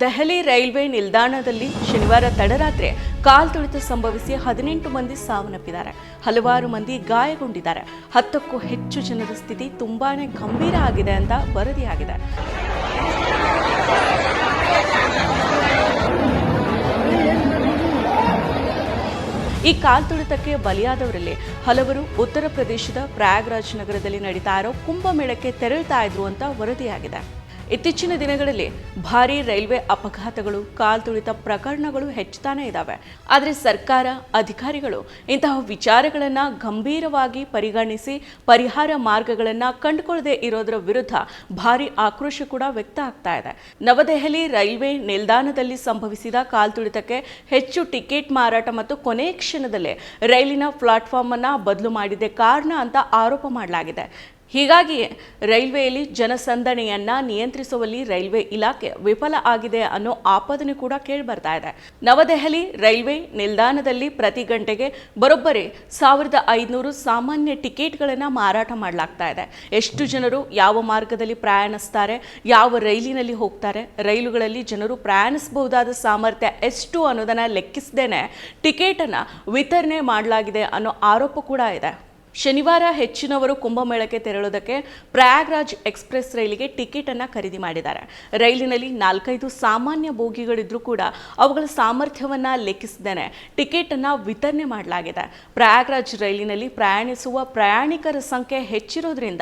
Delhi railway ನಿಲ್ದಾಣದಲ್ಲಿ ಶನಿವಾರ ತಡರಾತ್ರಿ ಕಾಲ್ತುಳಿತ ಸಂಭವಿಸಿ ಹದಿನೆಂಟು ಮಂದಿ ಸಾವನ್ನಪ್ಪಿದ್ದಾರೆ. ಹಲವಾರು ಮಂದಿ ಗಾಯಗೊಂಡಿದ್ದಾರೆ. ಹತ್ತಕ್ಕೂ ಹೆಚ್ಚು ಜನರ ಸ್ಥಿತಿ ತುಂಬಾನೇ ಗಂಭೀರ ಆಗಿದೆ ಅಂತ ವರದಿಯಾಗಿದೆ. ಈ ಕಾಲ್ತುಳಿತಕ್ಕೆ ಬಲಿಯಾದವರಲ್ಲಿ ಹಲವರು ಉತ್ತರ ಪ್ರದೇಶದ ಪ್ರಯಾಗ್ರಾಜ್ ನಗರದಲ್ಲಿ ನಡೀತಾ ಇರೋ ಕುಂಭಮೇಳಕ್ಕೆ ತೆರಳುತ್ತಾ ಇದ್ರು ಅಂತ ವರದಿಯಾಗಿದೆ. ಇತ್ತೀಚಿನ ದಿನಗಳಲ್ಲಿ ಭಾರೀ ರೈಲ್ವೆ ಅಪಘಾತಗಳು ಕಾಲ್ತುಳಿತ ಪ್ರಕರಣಗಳು ಹೆಚ್ಚುತ್ತಾನೆ ಇದ್ದಾವೆ ಆದರೆ ಸರ್ಕಾರ, ಅಧಿಕಾರಿಗಳು ಇಂತಹ ವಿಚಾರಗಳನ್ನು ಗಂಭೀರವಾಗಿ ಪರಿಗಣಿಸಿ ಪರಿಹಾರ ಮಾರ್ಗಗಳನ್ನು ಕಂಡುಕೊಳ್ಳದೆ ಇರೋದರ ವಿರುದ್ಧ ಭಾರಿ ಆಕ್ರೋಶ ಕೂಡ ವ್ಯಕ್ತ ಆಗ್ತಾ ಇದೆ. ನವದೆಹಲಿ ರೈಲ್ವೆ ನಿಲ್ದಾಣದಲ್ಲಿ ಸಂಭವಿಸಿದ ಕಾಲ್ತುಳಿತಕ್ಕೆ ಹೆಚ್ಚು ಟಿಕೆಟ್ ಮಾರಾಟ ಮತ್ತು ಕೊನೆ ಕ್ಷಣದಲ್ಲೇ ರೈಲಿನ ಪ್ಲಾಟ್ಫಾರ್ಮ್ ಅನ್ನ ಬದಲು ಮಾಡಿದೆ ಕಾರಣ ಅಂತ ಆರೋಪ ಮಾಡಲಾಗಿದೆ. ಹೀಗಾಗಿಯೇ ರೈಲ್ವೆಯಲ್ಲಿ ಜನಸಂದಣಿಯನ್ನ ನಿಯಂತ್ರಿಸುವಲ್ಲಿ ರೈಲ್ವೆ ಇಲಾಖೆ ವಿಫಲ ಆಗಿದೆ ಅನ್ನೋ ಆಪಾದನೆ ಕೂಡ ಕೇಳಿಬರ್ತಾ ಇದೆ. ನವದೆಹಲಿ ರೈಲ್ವೆ ನಿಲ್ದಾಣದಲ್ಲಿ ಪ್ರತಿ ಗಂಟೆಗೆ ಬರೋಬ್ಬರಿ ಸಾವಿರದ ಐದುನೂರು ಸಾಮಾನ್ಯ ಟಿಕೆಟ್ಗಳನ್ನು ಮಾರಾಟ ಮಾಡಲಾಗ್ತಾ ಇದೆ. ಎಷ್ಟು ಜನರು ಯಾವ ಮಾರ್ಗದಲ್ಲಿ ಪ್ರಯಾಣಿಸ್ತಾರೆ, ಯಾವ ರೈಲಿನಲ್ಲಿ ಹೋಗ್ತಾರೆ, ರೈಲುಗಳಲ್ಲಿ ಜನರು ಪ್ರಯಾಣಿಸಬಹುದಾದ ಸಾಮರ್ಥ್ಯ ಎಷ್ಟು ಅನ್ನೋದನ್ನ ಲೆಕ್ಕಿಸದೇನೆ ಟಿಕೆಟನ್ನು ವಿತರಣೆ ಮಾಡಲಾಗಿದೆ ಅನ್ನೋ ಆರೋಪ ಕೂಡ ಇದೆ. ಶನಿವಾರ ಹೆಚ್ಚಿನವರು ಕುಂಭಮೇಳಕ್ಕೆ ತೆರಳುವುದಕ್ಕೆ ಪ್ರಯಾಗ್ರಾಜ್ ಎಕ್ಸ್ಪ್ರೆಸ್ ರೈಲಿಗೆ ಟಿಕೆಟ್ ಅನ್ನು ಖರೀದಿ ಮಾಡಿದ್ದಾರೆ. ರೈಲಿನಲ್ಲಿ ನಾಲ್ಕೈದು ಸಾಮಾನ್ಯ ಬೋಗಿಗಳಿದ್ರೂ ಕೂಡ ಅವುಗಳ ಸಾಮರ್ಥ್ಯವನ್ನ ಲೆಕ್ಕಿಸದೇನೆ ಟಿಕೆಟ್ ಅನ್ನು ವಿತರಣೆ ಮಾಡಲಾಗಿದೆ. ಪ್ರಯಾಗ್ರಾಜ್ ರೈಲಿನಲ್ಲಿ ಪ್ರಯಾಣಿಸುವ ಪ್ರಯಾಣಿಕರ ಸಂಖ್ಯೆ ಹೆಚ್ಚಿರೋದ್ರಿಂದ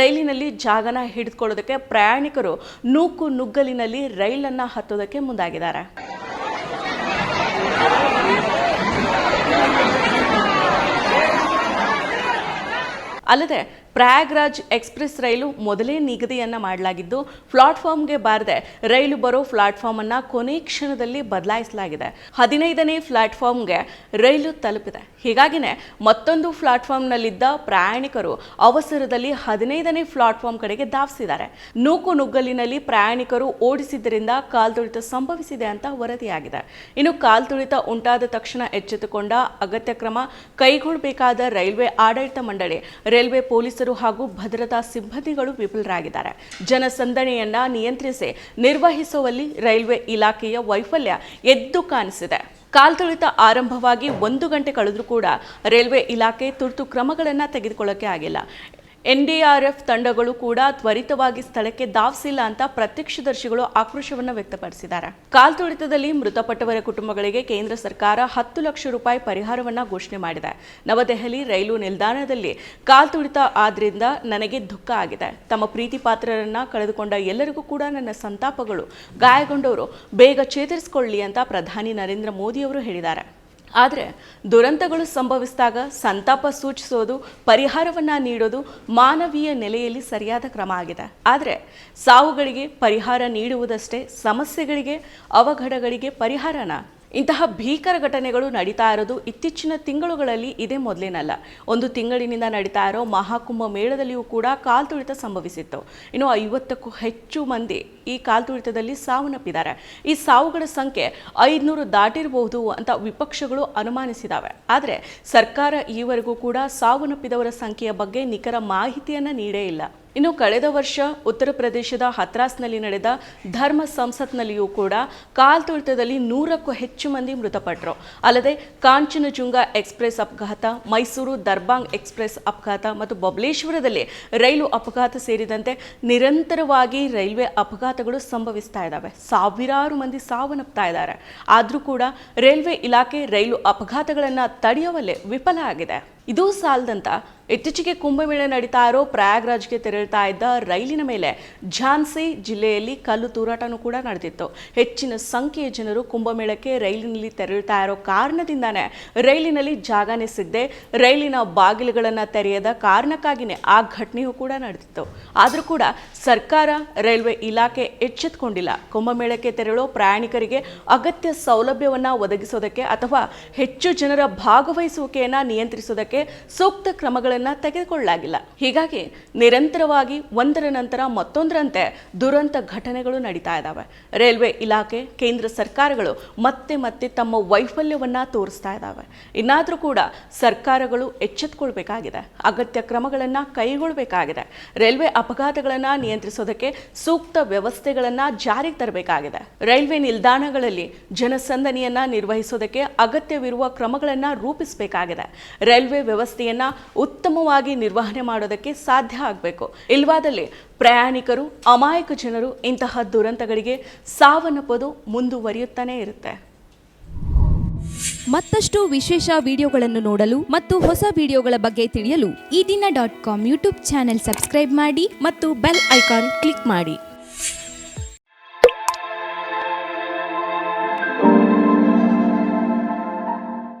ರೈಲಿನಲ್ಲಿ ಜಾಗನ ಹಿಡಿದುಕೊಳ್ಳೋದಕ್ಕೆ ಪ್ರಯಾಣಿಕರು ನೂಕು ನುಗ್ಗಲಿನಲ್ಲಿ ರೈಲನ್ನ ಹತ್ತೋದಕ್ಕೆ ಮುಂದಾಗಿದ್ದಾರೆ. ಅಲ್ಲದೆ ಪ್ರಯಾಗ್ರಾಜ್ ಎಕ್ಸ್ಪ್ರೆಸ್ ರೈಲು ಮೊದಲೇ ನಿಗದಿಯನ್ನು ಮಾಡಲಾಗಿದ್ದು, ಪ್ಲಾಟ್ಫಾರ್ಮ್ಗೆ ಬಾರದೆ ರೈಲು ಬರೋ ಪ್ಲಾಟ್ಫಾರ್ಮ್ ಅನ್ನ ಕೊನೆ ಕ್ಷಣದಲ್ಲಿ ಬದಲಾಯಿಸಲಾಗಿದೆ. ಹದಿನೈದನೇ ಪ್ಲಾಟ್ಫಾರ್ಮ್ಗೆ ರೈಲು ತಲುಪಿದೆ. ಹೀಗಾಗಿನೇ ಮತ್ತೊಂದು ಪ್ಲಾಟ್ಫಾರ್ಮ್ನಲ್ಲಿದ್ದ ಪ್ರಯಾಣಿಕರು ಅವಸರದಲ್ಲಿ ಹದಿನೈದನೇ ಪ್ಲಾಟ್ಫಾರ್ಮ್ ಕಡೆಗೆ ಧಾವಿಸಿದ್ದಾರೆ. ನೂಕು ನುಗ್ಗಲಿನಲ್ಲಿ ಪ್ರಯಾಣಿಕರು ಓಡಿಸಿದ್ದರಿಂದ ಕಾಲ್ತುಳಿತ ಸಂಭವಿಸಿದೆ ಅಂತ ವರದಿಯಾಗಿದೆ. ಇನ್ನು ಕಾಲ್ತುಳಿತ ಉಂಟಾದ ತಕ್ಷಣ ಎಚ್ಚೆತ್ತುಕೊಂಡ ಅಗತ್ಯ ಕ್ರಮ ಕೈಗೊಳ್ಳಬೇಕಾದ ರೈಲ್ವೆ ಆಡಳಿತ ಮಂಡಳಿ, ರೈಲ್ವೆ ಪೊಲೀಸರು ಹಾಗೂ ಭದ್ರತಾ ಸಿಬ್ಬಂದಿಗಳು ವಿಫಲರಾಗಿದ್ದಾರೆ. ಜನಸಂದಣಿಯನ್ನ ನಿಯಂತ್ರಿಸಿ ನಿರ್ವಹಿಸುವಲ್ಲಿ ರೈಲ್ವೆ ಇಲಾಖೆಯ ವೈಫಲ್ಯ ಎದ್ದು ಕಾಣಿಸಿದೆ. ಕಾಲ್ತುಳಿತ ಆರಂಭವಾಗಿ ಒಂದು ಗಂಟೆ ಕಳೆದರೂ ಕೂಡ ರೈಲ್ವೆ ಇಲಾಖೆ ತುರ್ತು ಕ್ರಮಗಳನ್ನು ತೆಗೆದುಕೊಳ್ಳಕ್ಕೆ ಆಗಿಲ್ಲ. ಎನ್ಡಿಆರ್ಎಫ್ ತಂಡಗಳು ಕೂಡ ತ್ವರಿತವಾಗಿ ಸ್ಥಳಕ್ಕೆ ಧಾವಿಸಿಲ್ಲ ಅಂತ ಪ್ರತ್ಯಕ್ಷದರ್ಶಿಗಳು ಆಕ್ರೋಶವನ್ನು ವ್ಯಕ್ತಪಡಿಸಿದ್ದಾರೆ. ಕಾಲ್ತುಳಿತದಲ್ಲಿ ಮೃತಪಟ್ಟವರ ಕುಟುಂಬಗಳಿಗೆ ಕೇಂದ್ರ ಸರ್ಕಾರ ಹತ್ತು ಲಕ್ಷ ರೂಪಾಯಿ ಪರಿಹಾರವನ್ನ ಘೋಷಣೆ ಮಾಡಿದೆ. ನವದೆಹಲಿ ರೈಲು ನಿಲ್ದಾಣದಲ್ಲಿ ಕಾಲ್ತುಳಿತ ಆದ್ರಿಂದ ನನಗೆ ದುಃಖ ಆಗಿದೆ. ತಮ್ಮ ಪ್ರೀತಿ ಪಾತ್ರರನ್ನ ಕಳೆದುಕೊಂಡ ಎಲ್ಲರಿಗೂ ಕೂಡ ನನ್ನ ಸಂತಾಪಗಳು ಗಾಯಗೊಂಡವರು ಬೇಗ ಚೇತರಿಸಿಕೊಳ್ಳಿ ಅಂತ ಪ್ರಧಾನಿ ನರೇಂದ್ರ ಮೋದಿಯವರು ಹೇಳಿದ್ದಾರೆ. ಆದರೆ ದುರಂತಗಳು ಸಂಭವಿಸಿದಾಗ ಸಂತಾಪ ಸೂಚಿಸೋದು, ಪರಿಹಾರವನ್ನು ನೀಡೋದು ಮಾನವೀಯ ನೆಲೆಯಲ್ಲಿ ಸರಿಯಾದ ಕ್ರಮ ಆಗಿದೆ. ಆದರೆ ಸಾವುಗಳಿಗೆ ಪರಿಹಾರ ನೀಡುವುದಷ್ಟೇ ಸಮಸ್ಯೆಗಳಿಗೆ, ಅವಘಡಗಳಿಗೆ ಪರಿಹಾರನ? ಇಂತಹ ಭೀಕರ ಘಟನೆಗಳು ನಡೀತಾ ಇರೋದು ಇತ್ತೀಚಿನ ತಿಂಗಳುಗಳಲ್ಲಿ ಇದೇ ಮೊದಲೇನಲ್ಲ. ಒಂದು ತಿಂಗಳಿನಿಂದ ನಡೀತಾ ಇರೋ ಮಹಾಕುಂಭ ಮೇಳದಲ್ಲಿಯೂ ಕೂಡ ಕಾಲ್ತುಳಿತ ಸಂಭವಿಸಿತ್ತು. ಇನ್ನು ಐವತ್ತಕ್ಕೂ ಹೆಚ್ಚು ಮಂದಿ ಈ ಕಾಲ್ತುಳಿತದಲ್ಲಿ ಸಾವನ್ನಪ್ಪಿದ್ದಾರೆ. ಈ ಸಾವುಗಳ ಸಂಖ್ಯೆ ಐದುನೂರು ದಾಟಿರಬಹುದು ಅಂತ ವಿಪಕ್ಷಗಳು ಅನುಮಾನಿಸಿದಾವೆ. ಆದರೆ ಸರ್ಕಾರ ಈವರೆಗೂ ಕೂಡ ಸಾವನ್ನಪ್ಪಿದವರ ಸಂಖ್ಯೆಯ ಬಗ್ಗೆ ನಿಖರ ಮಾಹಿತಿಯನ್ನು ನೀಡೇ ಇಲ್ಲ. ಇನ್ನು ಕಳೆದ ವರ್ಷ ಉತ್ತರ ಪ್ರದೇಶದ ಹತ್ರಾಸ್ನಲ್ಲಿ ನಡೆದ ಧರ್ಮ ಸಂಸತ್ನಲ್ಲಿಯೂ ಕೂಡ ಕಾಲ್ತುಳಿತದಲ್ಲಿ ನೂರಕ್ಕೂ ಹೆಚ್ಚು ಮಂದಿ ಮೃತಪಟ್ಟರು ಅಲ್ಲದೆ ಕಾಂಚನಜುಂಗ ಎಕ್ಸ್ಪ್ರೆಸ್ ಅಪಘಾತ, ಮೈಸೂರು ದರ್ಬಾಂಗ್ ಎಕ್ಸ್ಪ್ರೆಸ್ ಅಪಘಾತ ಮತ್ತು ಬಬಲೇಶ್ವರದಲ್ಲಿ ರೈಲು ಅಪಘಾತ ಸೇರಿದಂತೆ ನಿರಂತರವಾಗಿ ರೈಲ್ವೆ ಅಪಘಾತಗಳು ಸಂಭವಿಸ್ತಾ ಇದ್ದಾವೆ. ಸಾವಿರಾರು ಮಂದಿ ಸಾವನ್ನಪ್ತಾ ಇದ್ದಾರೆ. ಆದರೂ ಕೂಡ ರೈಲ್ವೆ ಇಲಾಖೆ ರೈಲು ಅಪಘಾತಗಳನ್ನು ತಡೆಯುವಲ್ಲೇ ವಿಫಲ ಆಗಿದೆ. ಇದೂ ಸಾಲದಂತ ಇತ್ತೀಚೆಗೆ ಕುಂಭಮೇಳ ನಡೀತಾ ಇರೋ ಪ್ರಯಾಗ್ರಾಜ್ಗೆ ತೆರಳುತ್ತಾ ಇದ್ದ ರೈಲಿನ ಮೇಲೆ ಝಾನ್ಸಿ ಜಿಲ್ಲೆಯಲ್ಲಿ ಕಲ್ಲು ತೂರಾಟನೂ ಕೂಡ ನಡೆದಿತ್ತು. ಹೆಚ್ಚಿನ ಸಂಖ್ಯೆಯ ಜನರು ಕುಂಭಮೇಳಕ್ಕೆ ರೈಲಿನಲ್ಲಿ ತೆರಳುತ್ತಾ ಇರೋ ಕಾರಣದಿಂದಾನೇ ರೈಲಿನಲ್ಲಿ ಜಾಗನೇ ಸಿಗದೆ ರೈಲಿನ ಬಾಗಿಲುಗಳನ್ನು ತೆರೆಯದ ಕಾರಣಕ್ಕಾಗಿಯೇ ಆ ಘಟನೆಯೂ ಕೂಡ ನಡೆದಿತ್ತು. ಆದರೂ ಕೂಡ ಸರ್ಕಾರ, ರೈಲ್ವೆ ಇಲಾಖೆ ಎಚ್ಚೆತ್ತುಕೊಂಡಿಲ್ಲ ಕುಂಭಮೇಳಕ್ಕೆ ತೆರಳೋ ಪ್ರಯಾಣಿಕರಿಗೆ ಅಗತ್ಯ ಸೌಲಭ್ಯವನ್ನು ಒದಗಿಸೋದಕ್ಕೆ ಅಥವಾ ಹೆಚ್ಚು ಜನರ ಭಾಗವಹಿಸುವಿಕೆಯನ್ನು ನಿಯಂತ್ರಿಸೋದಕ್ಕೆ ಸೂಕ್ತ ಕ್ರಮಗಳನ್ನು ತೆಗೆದುಕೊಳ್ಳಲಾಗಿಲ್ಲ. ಹೀಗಾಗಿ ನಿರಂತರವಾಗಿ ಒಂದರ ನಂತರ ಮತ್ತೊಂದರಂತೆ ದುರಂತ ಘಟನೆಗಳು ನಡೀತಾ ಇದ್ದಾವೆ ರೈಲ್ವೆ ಇಲಾಖೆ, ಕೇಂದ್ರ ಸರ್ಕಾರಗಳು ಮತ್ತೆ ಮತ್ತೆ ತಮ್ಮ ವೈಫಲ್ಯವನ್ನ ತೋರಿಸ್ತಾ ಇದ್ದಾವೆ ಇನ್ನಾದರೂ ಕೂಡ ಸರ್ಕಾರಗಳು ಎಚ್ಚೆತ್ತುಕೊಳ್ಬೇಕಾಗಿದೆ ಅಗತ್ಯ ಕ್ರಮಗಳನ್ನು ಕೈಗೊಳ್ಳಬೇಕಾಗಿದೆ ರೈಲ್ವೆ ಅಪಘಾತಗಳನ್ನು ನಿಯಂತ್ರಿಸೋದಕ್ಕೆ ಸೂಕ್ತ ವ್ಯವಸ್ಥೆಗಳನ್ನು ಜಾರಿಗೆ ತರಬೇಕಾಗಿದೆ. ರೈಲ್ವೆ ನಿಲ್ದಾಣಗಳಲ್ಲಿ ಜನಸಂದಣಿಯನ್ನು ನಿರ್ವಹಿಸೋದಕ್ಕೆ ಅಗತ್ಯವಿರುವ ಕ್ರಮಗಳನ್ನು ರೂಪಿಸಬೇಕಾಗಿದೆ. ರೈಲ್ವೆ ವ್ಯವಸ್ಥೆಯನ್ನ ಉತ್ತಮವಾಗಿ ನಿರ್ವಹಣೆ ಮಾಡೋದಕ್ಕೆ ಸಾಧ್ಯ ಆಗಬೇಕು. ಇಲ್ವಾದಲ್ಲಿ ಪ್ರಯಾಣಿಕರು, ಅಮಾಯಕ ಜನರು ಇಂತಹ ದುರಂತಗಳಿಗೆ ಸಾವನ್ನಪ್ಪೋದು ಮುಂದುವರಿಯುತ್ತಾನೇ ಇರುತ್ತೆ. ಮತ್ತಷ್ಟು ವಿಶೇಷ ವಿಡಿಯೋಗಳನ್ನು ನೋಡಲು ಮತ್ತು ಹೊಸ ವಿಡಿಯೋಗಳ ಬಗ್ಗೆ ತಿಳಿಯಲು Ee Dina dot com YouTube channel subscribe ಮಾಡಿ ಮತ್ತು ಬೆಲ್ ಐಕಾನ್ ಕ್ಲಿಕ್ ಮಾಡಿ.